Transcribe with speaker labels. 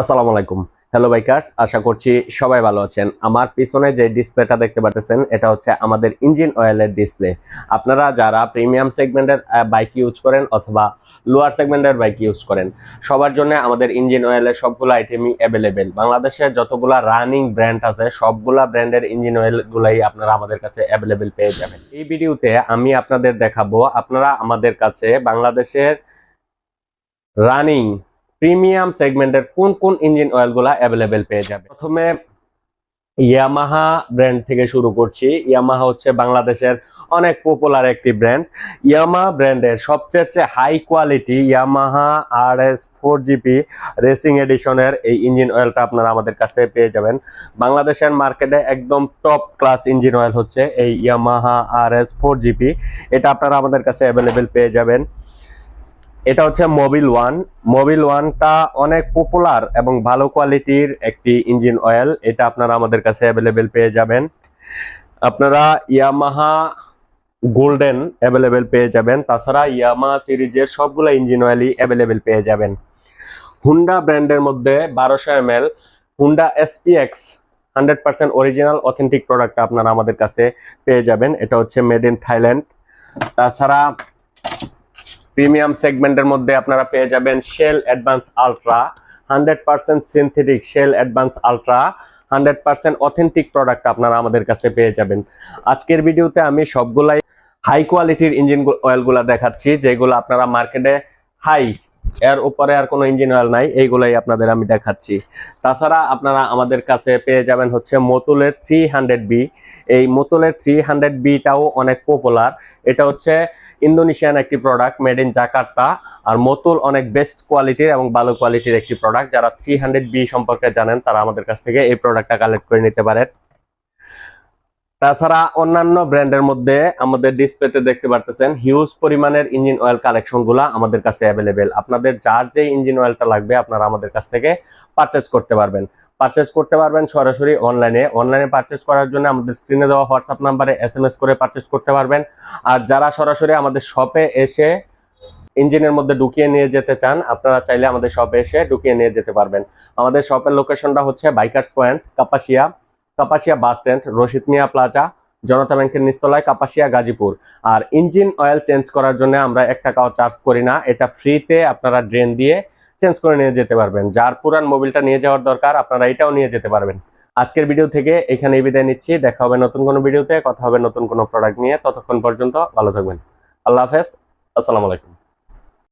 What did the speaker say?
Speaker 1: আসসালামু আলাইকুম। Hello bikers আশা করছি সবাই ভালো আছেন। আমার পিছনে যে ডিসপ্লেটা দেখতে পাচ্ছেন এটা হচ্ছে আমাদের ইঞ্জিন অয়েলের ডিসপ্লে আপনারা যারা প্রিমিয়াম সেগমেন্টের বাইক ইউজ করেন অথবা লোয়ার সেগমেন্টের বাইক ইউজ করেন, সবার জন্য আমাদের ইঞ্জিন অয়েলের সবগুলো আইটেমই অ্যাভেলেবেল বাংলাদেশে যতগুলা রানিং ব্র্যান্ড আছে, সবগুলা ব্র্যান্ডের ইঞ্জিন অয়েল গুলাই আপনারা আমাদের কাছে অ্যাভেলেবেল পেয়ে যাবেন। এই ভিডিওতে আমি আপনাদের দেখাবো, আপনারা আমাদের কাছে বাংলাদেশের রানিং প্রিমিয়াম সেগমেন্টের কোন কোন ইঞ্জিন অয়েলগুলা অ্যাভেলেবেল পেয়ে যাবে? প্রথমে ইয়ামাহা ব্র্যান্ড থেকে শুরু করছি। ইয়ামাহা হচ্ছে বাংলাদেশের অনেক পপুলার একটি ব্র্যান্ড ইয়ামাহা ব্র্যান্ডের সবচেয়ে high quality Yamaha R S four GP racing এডিশনের এই ইঞ্জিন অয়েলটা আপনারা আমাদের কাছে পেয়ে যাবেন। বাংলাদেশের মার্কেটে একদম টপ ক্লাস ইঞ্জিন অয়েল হচ্ছে এই Yamaha R S four GP এটা আপনারা আমাদের কাছে অ্যাভেলেবেল পেয়ে যাবেন। এটা হচ্ছে মোবিল ওয়ান মোবিল ওয়ানটা অনেক পপুলার এবং ভালো কোয়ালিটির একটি ইঞ্জিন অয়েল এটা আপনারা আমাদের কাছে অ্যাভেলেবেল পেয়ে যাবেন। আপনারা ইয়ামাহা গোল্ডেন অ্যাভেলেবেল পেয়ে যাবেন। তাছাড়া ইয়ামাহা সিরিজের সবগুলো ইঞ্জিন অয়েলই অ্যাভেলেবেল পেয়ে যাবেন। হুন্ডা ব্র্যান্ডের মধ্যে বারোশো M L Honda SPX hundred percent original authentic প্রোডাক্টটা আপনারা আমাদের কাছে পেয়ে যাবেন। এটা হচ্ছে মেড ইন থাইল্যান্ড তাছাড়া প্রিমিয়াম সেগমেন্টের মধ্যে আপনারা পেয়ে যাবেন Shell advance ultra, hundred percent synthetic Shell advance ultra, hundred percent authentic product আপনারা আমাদের কাছে পেয়ে যাবেন। আজকের ভিডিওতে আমি সবগুলাই হাই কোয়ালিটির ইঞ্জিন অয়েলগুলা দেখাচ্ছি, যেগুলো আপনারা মার্কেটে হাই, এর উপরে আর কোনো ইঞ্জিন অয়েল নাই, এইগুলাই আপনাদের আমি দেখাচ্ছি। তাছাড়া আপনারা আমাদের কাছে পেয়ে যাবেন হচ্ছে মোতুলের থ্রি হান্ড্রেড বি এই মোতুলের থ্রি হান্ড্রেড বিটাও অনেক পপুলার এটা হচ্ছে ইন্দোনেশিয়ান একটি প্রোডাক্ট মেড ইন জাকার্তা আর মতুল অনেক বেস্ট কোয়ালিটির এবং ভালো কোয়ালিটির একটি প্রোডাক্ট যারা থ্রি হান্ড্রেড বি সম্পর্কে জানেন, তারা আমাদের কাছ থেকে এই প্রোডাক্টটা কালেক্ট করে নিতে পারেন। তাছাড়া অন্যান্য ব্র্যান্ডের মধ্যে আমাদের ডিসপ্লেতে দেখতে পারতেছেন হিউজ পরিমাণের ইঞ্জিন অয়েল কালেকশনগুলা আমাদের কাছে অ্যাভেলেবেল আপনাদের যার যে ইঞ্জিন অয়েলটা লাগবে, আপনারা আমাদের কাছ থেকে পারচেজ করতে পারবেন। পারচেজ করতে পারবেন সরাসরি অনলাইনে অনলাইনে পারচেজ করার জন্য আমাদের স্ক্রিনে দেওয়া হোয়াটসঅ্যাপ নাম্বারে এস এম এস করে পারচেজ করতে পারবেন। আর যারা সরাসরি আমাদের শপে এসে ইঞ্জিনের মধ্যে ঢুকিয়ে নিয়ে যেতে চান, আপনারা চাইলে আমাদের শপে এসে ঢুকিয়ে নিয়ে যেতে পারবেন। আমাদের শপের লোকেশনটা হচ্ছে bikers point Kapasia Kapasia bus stand Rashid Mia plaza Janata ব্যাংকের নিস্তলায় কাপাসিয়া গাজীপুর আর ইঞ্জিন অয়েল চেঞ্জ করার জন্য আমরা এক টাকাও চার্জ করি না। এটা ফ্রিতে আপনারা ড্রেন দিয়ে চেঞ্জ করে নিয়ে যেতে পারবেন। যার পুরান মোবিলটা নিয়ে যাওয়ার দরকার, আপনারা এটাও নিয়ে যেতে পারবেন। আজকের ভিডিও থেকে এখানে বিদায় নিচ্ছি। দেখা হবে নতুন কোনো ভিডিওতে কথা হবে নতুন কোনো প্রোডাক্ট নিয়ে। ততক্ষণ পর্যন্ত ভালো থাকবেন। আল্লাহ হাফেজ। আসসালামু আলাইকুম।